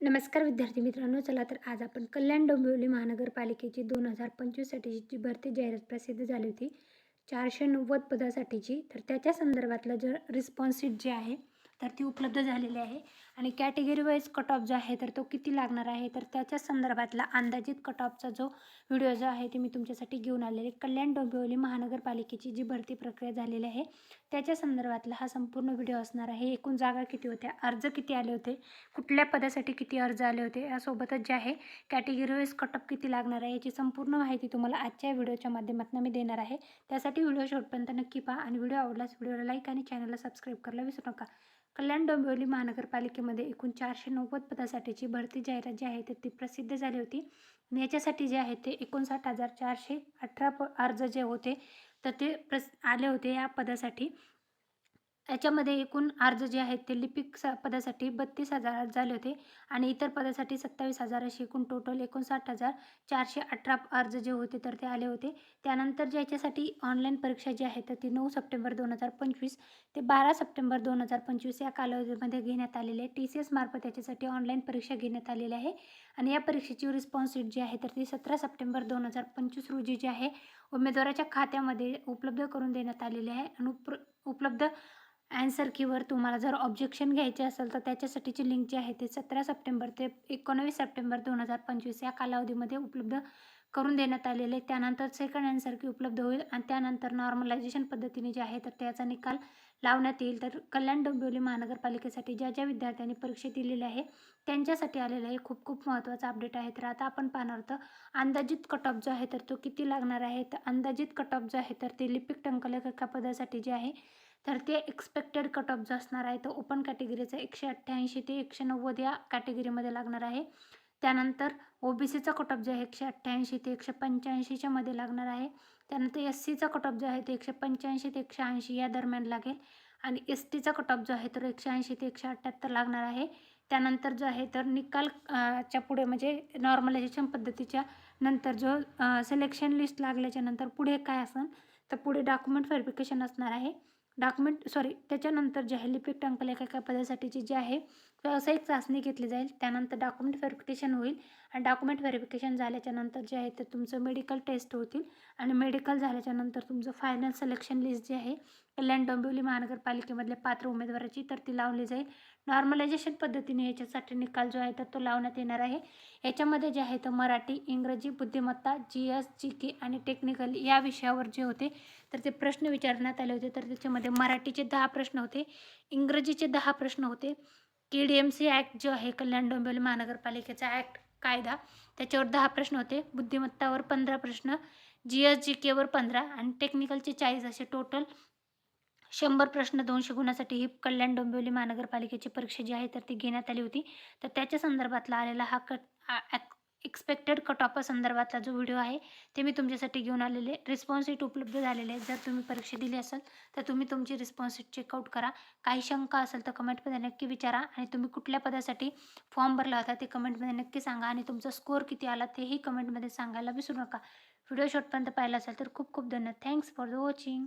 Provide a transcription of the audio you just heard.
नमस्कार विद्यार्थी मित्रांनो चला तर आज आपण कल्याण डोंबिवली महानगरपालिकेची दोन हजार पंचवीससाठीची जी भरती जाहिरात प्रसिद्ध झाली होती. चारशे नव्वद पदासाठीची. तर त्याच्या संदर्भातलं जर रिस्पॉन्स शीट जे आहे तर ती उपलब्ध झालेली आहे. आणि कॅटेगरी वाईज कट ऑफ जो आहे तर तो किती लागणार आहे? तर त्याच्या संदर्भातला अंदाजित कट ऑफचा जो व्हिडिओ जो आहे ते मी तुमच्यासाठी घेऊन आलेले कल्याण डोंबिवली महानगरपालिकेची जी भरती प्रक्रिया झालेली आहे त्याच्या संदर्भातला हा संपूर्ण व्हिडिओ असणार आहे. एकूण जागा किती होत्या? अर्ज किती आले होते? कुठल्या पदासाठी किती अर्ज आले होते? यासोबतच जे आहे कॅटेगरी वाईज कट ऑफ किती लागणार आहे याची संपूर्ण माहिती तुम्हाला आजच्या व्हिडिओच्या माध्यमातून मी देणार आहे. त्यासाठी व्हिडिओ शेवटपर्यंत नक्की पहा आणि व्हिडिओ आवडल्यास व्हिडिओला लाईक आणि चॅनलला सबस्क्राईब करायला विसरू नका. कल्याण डोंबिवली महानगरपालिकेमध्ये एकूण चारशे नव्वद पदासाठीची भरती जाहिरात जी आहे तर ती प्रसिद्ध झाली होती. आणि याच्यासाठी जे आहे ते एकोणसाठ हजार चारशे अठरा प अर्ज जे होते तर ते प्रस आले होते या पदासाठी. याच्यामध्ये एकूण अर्ज जे आहेत ते लिपिक स पदासाठी बत्तीस हजार झाले होते आणि इतर पदासाठी सत्तावीस हजार असे एकूण टोटल एकोणसाठ हजार चारशे अठरा अर्ज जे होते तर ते आले होते. त्यानंतर जे याच्यासाठी ऑनलाईन परीक्षा जी आहे तर ती नऊ सप्टेंबर दोन हजार पंचवीस ते बारा सप्टेंबर दोन हजार पंचवीस या कालावधीमध्ये घेण्यात आलेली आहे. टी सी एस मार्फत याच्यासाठी ऑनलाईन परीक्षा घेण्यात आलेली आहे आणि या परीक्षेची रिस्पॉन्स शीट जी आहे तर ती सतरा सप्टेंबर दोन हजार पंचवीस रोजी जी आहे उमेदवाराच्या खात्यामध्ये उपलब्ध करून देण्यात आलेली आहे आणि उप उपलब्ध ॲन्सर कीवर तुम्हाला जर ऑब्जेक्शन घ्यायचे असेल तर त्याच्यासाठीची लिंक जी आहे ती सतरा सप्टेंबर ते एकोणवीस सप्टेंबर दोन हजार पंचवीस या कालावधीमध्ये उपलब्ध करून देण्यात आलेले त्यानंतर सेकंड ॲन्सर की उपलब्ध होईल आणि त्यानंतर नॉर्मलायझेशन पद्धतीने जे आहे तर त्याचा निकाल लावण्यात येईल. तर कल्याण डोंबिवली महानगरपालिकेसाठी ज्या ज्या विद्यार्थ्यांनी परीक्षा दिलेली आहे त्यांच्यासाठी आलेलं हे खूप खूप महत्त्वाचा अपडेट आहे. तर आता आपण पाहणार आहोत अंदाजित कट ऑफ जो आहे तर तो किती लागणार आहे? तर अंदाजित कट ऑफ जो आहे तर ते लिपिक टंकलेखका पदासाठी जे आहे तर ते एक्सपेक्टेड कट ऑफ जो असणार आहे तो ओपन कॅटेगरीचा एकशे अठ्ठ्याऐंशी ते एकशे नव्वद या कॅटेगरीमध्ये लागणार आहे. त्यानंतर ओ बी सीचा कट ऑफ जो आहे एकशे अठ्ठ्याऐंशी ते एकशे पंच्याऐंशीच्या मध्ये लागणार आहे. त्यानंतर एस सीचा कट ऑफ जो आहे तो एकशे पंच्याऐंशी ते एकशे ऐंशी या दरम्यान लागेल. आणि एस टीचा कट ऑफ जो आहे तर एकशे ऐंशी ते एकशे अठ्ठ्याहत्तर लागणार आहे. त्यानंतर जो आहे तर निकाल च्या पुढे म्हणजे नॉर्मलायझेशन पद्धतीच्या नंतर जो सिलेक्शन लिस्ट लागल्याच्या नंतर पुढे काय असेल तर पुढे डॉक्युमेंट व्हेरिफिकेशन असणार आहे. डॉक्युमेंट सॉरी त्याच्यानंतर जे आहे लिपिक टंकलेखा पदासाठीची जी आहे व्यावसायिक चाचणी घेतली जाईल. त्यानंतर डॉक्युमेंट व्हेरिफिकेशन होईल आणि डॉक्युमेंट व्हेरिफिकेशन झाल्याच्यानंतर जे आहे ते तुमचं मेडिकल टेस्ट होतील आणि मेडिकल झाल्याच्यानंतर तुमचं फायनल सिलेक्शन लिस्ट जे आहे कल्याण डोंबिवली महानगरपालिकेमधल्या पात्र उमेदवाराची तर ती लावली जाईल. नॉर्मलायझेशन पद्धतीने याच्यासाठी निकाल जो आहे तर तो लावण्यात येणार आहे. याच्यामध्ये जे आहे तर मराठी इंग्रजी बुद्धिमत्ता जी एस जी के आणि टेक्निकल या विषयावर जे होते तर ते प्रश्न विचारण्यात आले होते तर त्याच्यामध्ये मराठीचे दहा प्रश्न होते इंग्रजीचे दहा प्रश्न होते. K D M C act जो आहे कल्याण डोंबिवली महानगरपालिकेचा ॲक्ट कायदा त्याच्यावर दहा प्रश्न होते. बुद्धिमत्तावर पंधरा प्रश्न जी एस जी केवर पंधरा आणि टेक्निकलचे चाळीस असे टोटल शंभर प्रश्न दोनशे गुणासाठी ही कल्याण डोंबिवली महानगरपालिकेची परीक्षा जी आहे तर ती घेण्यात आली होती. तर त्याच्या संदर्भातला आलेला हा कट एक्सपेक्टेड कट ऑफ संदर्भातला जो व्हिडिओ आहे ते मी तुमच्यासाठी घेऊन आलेले. रिस्पॉन्स शीट उपलब्ध झालेले आहेत. जर तुम्ही परीक्षा दिली असेल तर तुम्ही तुमची रिस्पॉन्स शीट चेकआउट करा. काही शंका असेल तर कमेंटमध्ये नक्की विचारा आणि तुम्ही कुठल्या पदासाठी फॉर्म भरला होता ते कमेंटमध्ये नक्की सांगा आणि तुमचा स्कोअर किती आला तेही कमेंटमध्ये सांगायला विसरू नका. व्हिडिओ शॉर्टपर्यंत पाहिला असेल तर खूप खूप धन्यवाद. Thanks for the watching